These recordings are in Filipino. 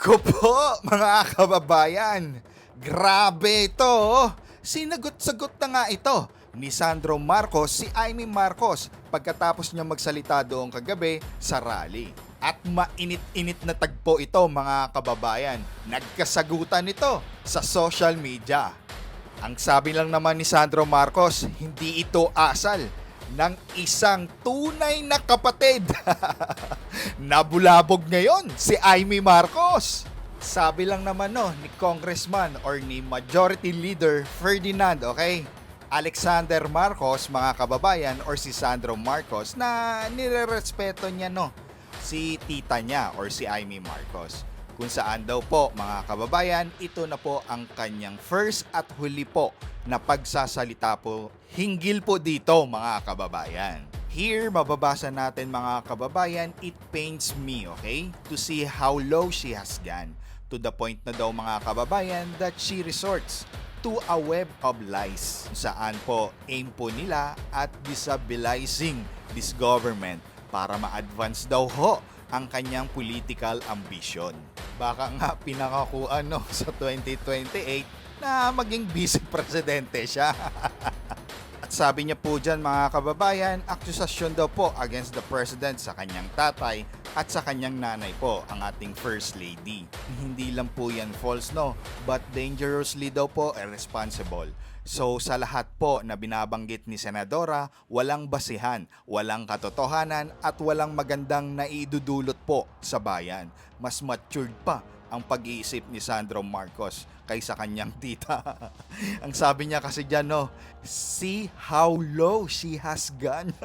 Nako po, mga kababayan. Grabe ito. oh. Sinagot-sagot na nga ito ni Sandro Marcos si Amy Marcos pagkatapos niya magsalita doon kagabi sa rally. At mainit-init na tagpo ito mga kababayan. Nagkasagutan ito sa social media. Ang sabi lang naman ni Sandro Marcos, hindi ito asal ng isang tunay na kapatid. Nabulabog ngayon si Amy Marcos. Sabi lang naman no ni Congressman or ni Majority Leader Ferdinand, okay? Alexander Marcos, mga kababayan, or si Sandro Marcos na nirerespeto niya no si tita niya or si Amy Marcos. Kung saan daw po mga kababayan, ito na po ang kanyang first at huli po na pagsasalita po hinggil po dito mga kababayan. Here, mababasa natin mga kababayan, it pains me, okay? To see how low she has gone. To the point na daw mga kababayan that she resorts to a web of lies saan po aim po nila at destabilizing this government para ma-advance daw ho ang kanyang political ambition. Baka nga pinakakuan no sa 2028 na maging vice presidente siya. At sabi niya po dyan mga kababayan, akusasyon daw po against the president sa kanyang tatay at sa kanyang nanay po, ang ating first lady. Hindi lang po yan false no, but dangerously daw po irresponsible. So sa lahat po na binabanggit ni Senadora, walang basihan, walang katotohanan at walang magandang naidudulot po sa bayan. Mas matured pa ang pag-iisip ni Sandro Marcos kaysa kanyang tita. ang sabi niya kasi dyan, no, see how low she has gone.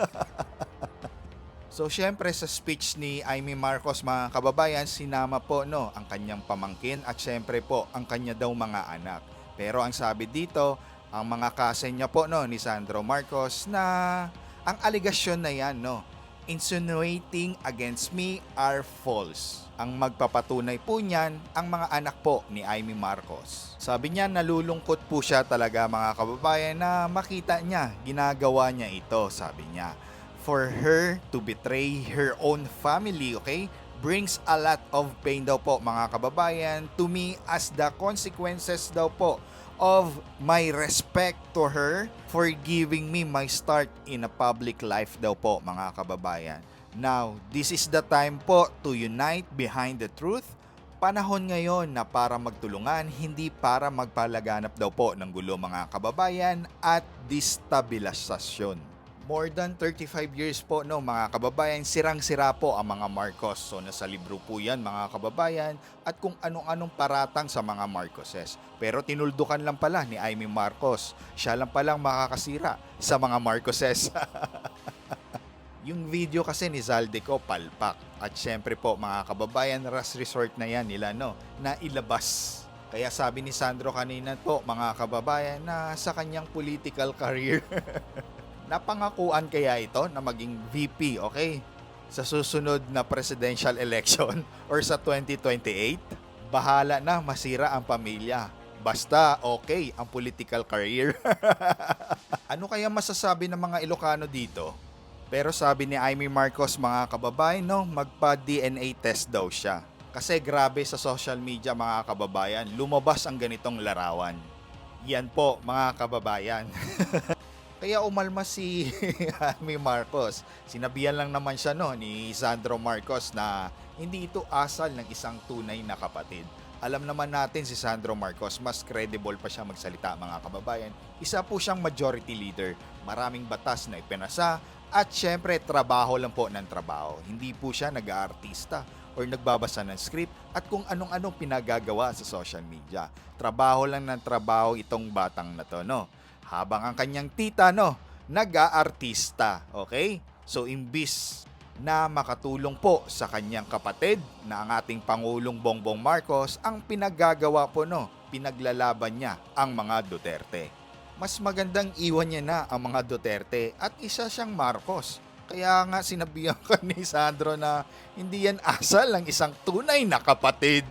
So syempre sa speech ni Amy Marcos mga kababayan, sinama po no ang kanyang pamangkin at syempre po ang kanya daw mga anak. Pero ang sabi dito, ang mga kasen niya po no ni Sandro Marcos na ang aligasyon na yan no insinuating against me are false. Ang magpapatunay po niyan ang mga anak po ni Amy Marcos. Sabi niya nalulungkot po siya talaga mga kababayan na makita niya ginagawa niya ito sabi niya for her to betray her own family, okay? Brings a lot of pain daw po mga kababayan to me as the consequences daw po of my respect to her for giving me my start in a public life daw po mga kababayan. Now, this is the time po to unite behind the truth. Panahon ngayon na para magtulungan, hindi para magpalaganap daw po ng gulo mga kababayan at destabilisasyon more than 35 years po no mga kababayan sirang-sira po ang mga Marcos. So nasa libro po yan mga kababayan at kung anong-anong paratang sa mga Marcoses. Pero tinuldukan lang pala ni Amy Marcos. Siya lang palang makakasira sa mga Marcoses. Yung video kasi ni Zaldeco palpak. At syempre po mga kababayan last resort na yan nila no na ilabas. Kaya sabi ni Sandro kanina po mga kababayan na sa kanyang political career napangakuan kaya ito na maging VP, okay? Sa susunod na presidential election or sa 2028, bahala na masira ang pamilya. Basta okay ang political career. ano kaya masasabi ng mga Ilocano dito? Pero sabi ni Amy Marcos mga kababayan, no, magpa-DNA test daw siya. Kasi grabe sa social media mga kababayan, lumabas ang ganitong larawan. Yan po mga kababayan. Kaya umalma si Amy Marcos. Sinabihan lang naman siya no ni Sandro Marcos na hindi ito asal ng isang tunay na kapatid. Alam naman natin si Sandro Marcos, mas credible pa siya magsalita mga kababayan. Isa po siyang majority leader, maraming batas na ipinasa at syempre trabaho lang po ng trabaho. Hindi po siya nag-aartista or nagbabasa ng script at kung anong-anong pinagagawa sa social media. Trabaho lang ng trabaho itong batang na to, no? Habang ang kanyang tita no nag-aartista. Okay? So imbis na makatulong po sa kanyang kapatid na ang ating Pangulong Bongbong Marcos ang pinagagawa po no, pinaglalaban niya ang mga Duterte. Mas magandang iwan niya na ang mga Duterte at isa siyang Marcos. Kaya nga sinabihan ka ni Sandro na hindi yan asal ng isang tunay na kapatid.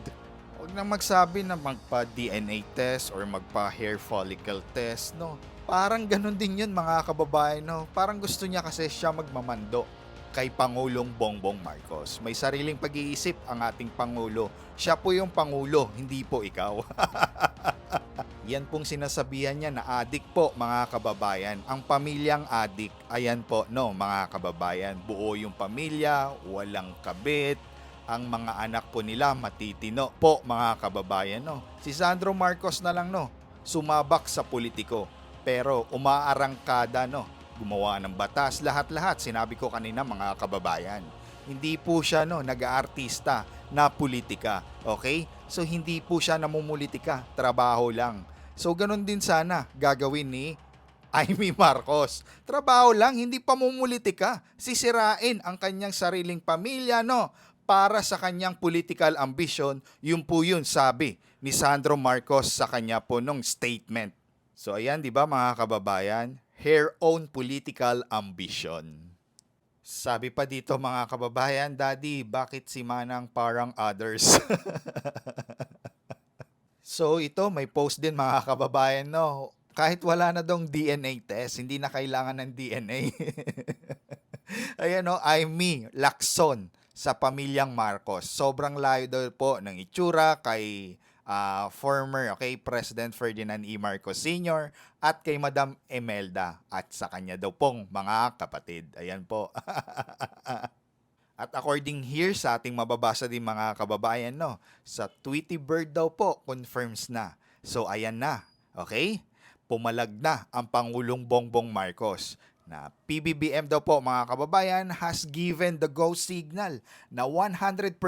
Nang magsabi na magpa-DNA test or magpa-hair follicle test, no? Parang ganun din yun mga kababayan, no? Parang gusto niya kasi siya magmamando. kay Pangulong Bongbong Marcos. May sariling pag-iisip ang ating Pangulo. Siya po yung Pangulo, hindi po ikaw. Yan pong sinasabihan niya na adik po mga kababayan. Ang pamilyang adik, ayan po no mga kababayan. Buo yung pamilya, walang kabit, ang mga anak po nila matitino po mga kababayan no. Si Sandro Marcos na lang no, sumabak sa politiko pero umaarangkada no, gumawa ng batas lahat-lahat sinabi ko kanina mga kababayan. Hindi po siya no nag-aartista na politika, okay? So hindi po siya namumulitika, trabaho lang. So ganun din sana gagawin ni Amy Marcos. Trabaho lang, hindi pa mumulitika. Sisirain ang kanyang sariling pamilya, no? Para sa kanyang political ambition, yun po yun sabi ni Sandro Marcos sa kanya po nung statement. So ayan, di ba mga kababayan? Her own political ambition. Sabi pa dito mga kababayan, Daddy, bakit si Manang parang others? so ito, may post din mga kababayan, no? Kahit wala na dong DNA test, hindi na kailangan ng DNA. Ayan no, I me, Lacson sa pamilyang Marcos. Sobrang layo daw po ng itsura kay ah, former okay President Ferdinand E. Marcos Sr. at kay Madam Emelda at sa kanya daw pong mga kapatid. Ayan po. At according here sa ating mababasa din mga kababayan, no, sa Tweety Bird daw po, confirms na. So ayan na, okay? Pumalag na ang Pangulong Bongbong Marcos na PBBM daw po mga kababayan has given the go signal na 100%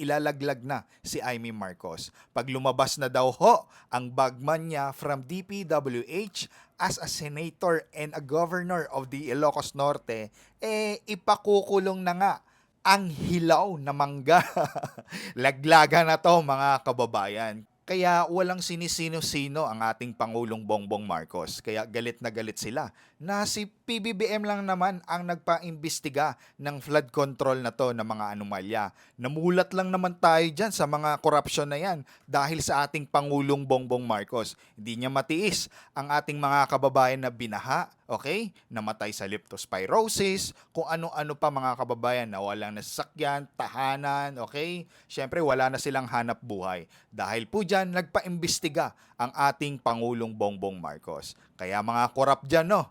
ilalaglag na si Amy Marcos. Pag lumabas na daw ho ang bagman niya from DPWH as a senator and a governor of the Ilocos Norte, eh ipakukulong na nga ang hilaw na mangga. Laglaga na to mga kababayan. Kaya walang sinisino-sino ang ating Pangulong Bongbong Marcos. Kaya galit na galit sila na si PBBM lang naman ang nagpa-imbestiga ng flood control na to ng mga anomalya. Namulat lang naman tayo dyan sa mga korupsyon na yan dahil sa ating Pangulong Bongbong Marcos. Hindi niya matiis ang ating mga kababayan na binaha, okay? Namatay sa leptospirosis, kung ano-ano pa mga kababayan na walang nasasakyan, tahanan, okay? Siyempre, wala na silang hanap buhay. Dahil po dyan, nagpa-imbestiga ang ating Pangulong Bongbong Marcos. Kaya mga korap dyan, no?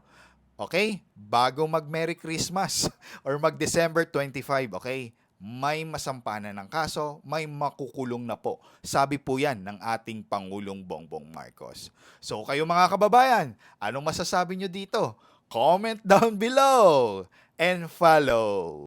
Okay? Bago mag Merry Christmas or mag December 25, okay? May masampanan ng kaso, may makukulong na po. Sabi po yan ng ating Pangulong Bongbong Marcos. So kayo mga kababayan, anong masasabi nyo dito? Comment down below and follow.